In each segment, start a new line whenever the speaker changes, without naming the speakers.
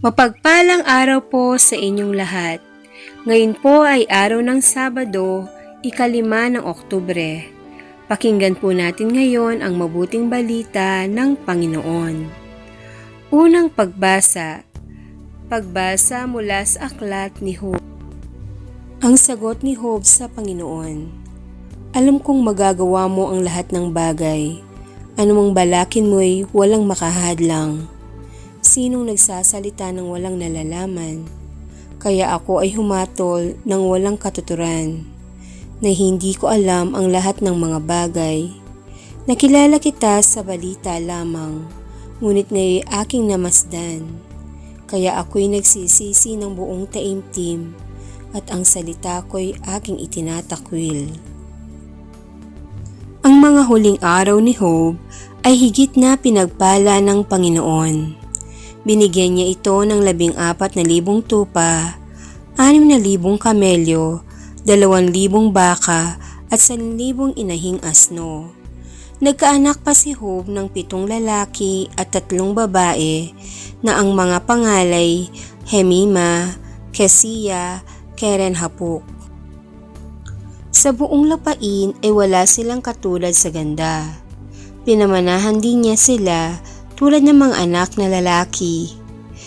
Mapagpalang araw po sa inyong lahat. Ngayon po ay araw ng Sabado, ikalima ng Oktubre. Pakinggan po natin ngayon ang mabuting balita ng Panginoon. Unang pagbasa. Pagbasa mula sa aklat ni Job. Ang sagot ni Job sa Panginoon. Alam kong magagawa mo ang lahat ng bagay. Anumang balakin mo'y walang makahadlang. Sinong nagsasalita ng walang nalalaman? Kaya ako ay humatol ng walang katuturan, na hindi ko alam ang lahat ng mga bagay. Nakilala kita sa balita lamang, ngunit ngayon aking namasdan. Kaya ako'y nagsisisi ng buong taimtim, at ang salita ko'y aking itinatakwil. Ang mga huling araw ni Job ay higit na pinagpala ng Panginoon. Binigyan niya ito ng labing apat na libong tupa, anim na libong kamelyo, dalawang libong baka at san libong inahing asno. Nagkaanak pa si Job ng pitong lalaki at tatlong babae na ang mga pangalay Hemima, Kesiya, Keren Hapuk. Sa buong lapain ay wala silang katulad sa ganda. Pinamanahan din niya sila tulad ng mga anak na lalaki.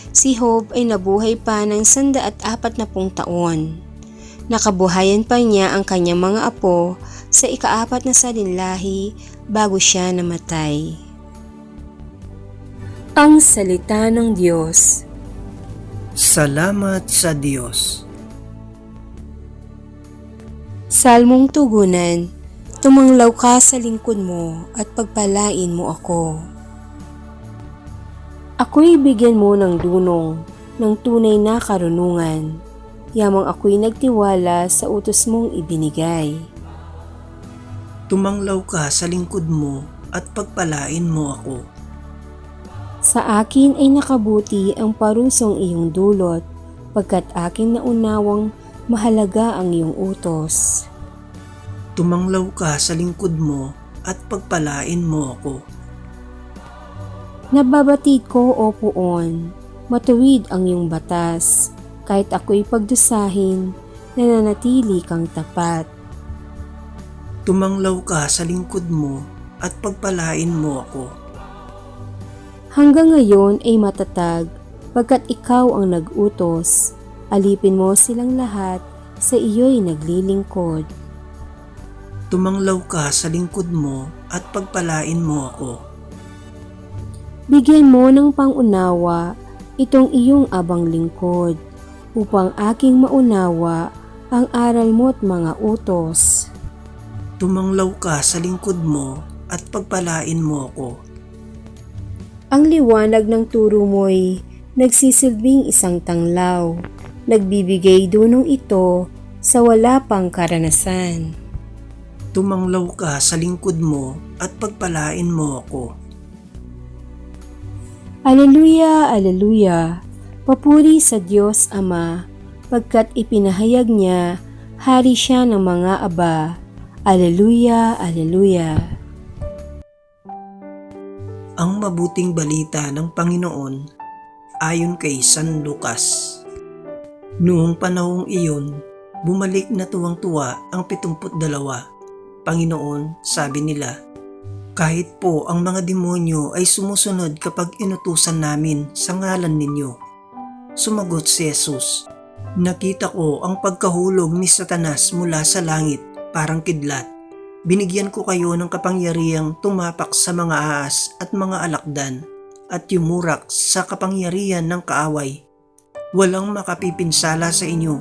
Si Job ay nabuhay pa ng sanda at apat na pung taon. Nakabuhayan pa niya ang kanyang mga apo sa ikaapat na salinlahi bago siya namatay. Ang Salita ng Diyos
Salamat sa Diyos.
Salmong Tugunan Tumanglaw ka sa lingkod mo at pagpalain mo ako. Ako'y bigyan mo ng dunong ng tunay na karunungan. Yamang ako'y nagtiwala sa utos mong ibinigay.
Tumanglaw ka sa lingkod mo at pagpalain mo ako.
Sa akin ay nakabuti ang parusong iyong dulot, pagkat akin naunawang mahalaga ang iyong utos.
Tumanglaw ka sa lingkod mo at pagpalain mo ako.
Nababatid ko o puon, matuwid ang iyong batas, kahit ako'y pagdusahin, nananatili kang tapat.
Tumanglaw ka sa lingkod mo at pagpalain mo ako.
Hanggang ngayon ay matatag, pagkat ikaw ang nag-utos, alipin mo silang lahat, sa iyo'y naglilingkod.
Tumanglaw ka sa lingkod mo at pagpalain mo ako.
Bigyan mo ng pangunawa itong iyong abang lingkod, upang aking maunawa ang aral mo't mga utos.
Tumanglaw ka sa lingkod mo at pagpalain mo ako.
Ang liwanag ng turo mo'y nagsisilbing isang tanglaw, nagbibigay dunong ito sa wala pang karanasan.
Tumanglaw ka sa lingkod mo at pagpalain mo ako.
Aleluya, aleluya, papuri sa Diyos Ama, pagkat ipinahayag niya, hari siya ng mga aba. Aleluya, aleluya.
Ang mabuting balita ng Panginoon ayon kay San Lucas. Noong panahong iyon, bumalik na tuwang-tuwa ang 72. Panginoon, sabi nila, kahit po ang mga demonyo ay sumusunod kapag inutusan namin sa ngalan ninyo. Sumagot si Jesus, Nakita ko ang pagkahulog ni Satanas mula sa langit, parang kidlat. Binigyan ko kayo ng kapangyarihang tumapak sa mga ahas at mga alakdan at yumurak sa kapangyarihan ng kaaway. Walang makapipinsala sa inyo.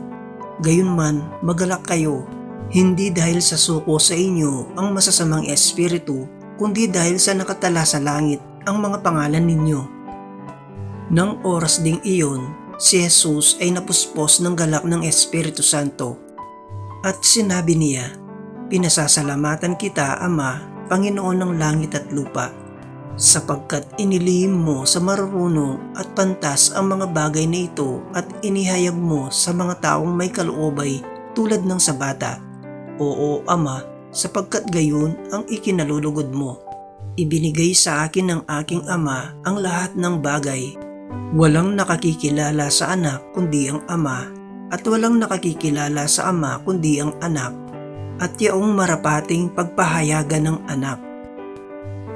Gayunman, magalak kayo, hindi dahil sa suko sa inyo ang masasamang espiritu, kundi dahil sa nakatala sa langit ang mga pangalan ninyo. Nang oras ding iyon, si Jesus ay napuspos ng galak ng Espiritu Santo. At sinabi niya, Pinasasalamatan kita, Ama, Panginoon ng langit at lupa, sapagkat inilihim mo sa marurunong at pantas ang mga bagay na ito at inihayag mo sa mga taong may kaloobay tulad ng sa bata. Oo, Ama, sapagkat gayon ang ikinalulugod mo. Ibinigay sa akin ng aking ama ang lahat ng bagay Walang nakakikilala sa anak kundi ang ama at walang nakakikilala sa ama kundi ang anak at yaong marapating pagpahayagan ng anak.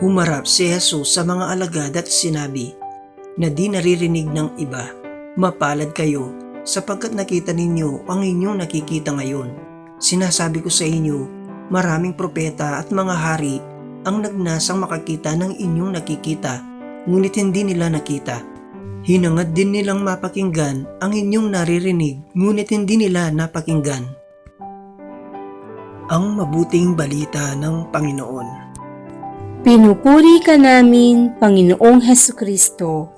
Humarap si Jesus sa mga alagad at sinabi na di naririnig ng iba, Mapalad kayo sapagkat nakita ninyo ang inyong nakikita ngayon. Sinasabi ko sa inyo, maraming propeta at mga hari ang nagnasang makakita ng inyong nakikita, ngunit hindi nila nakita. Hinangad din nilang mapakinggan ang inyong naririnig, ngunit hindi nila napakinggan. Ang mabuting balita ng Panginoon.
Pinupuri ka namin, Panginoong Heso Kristo.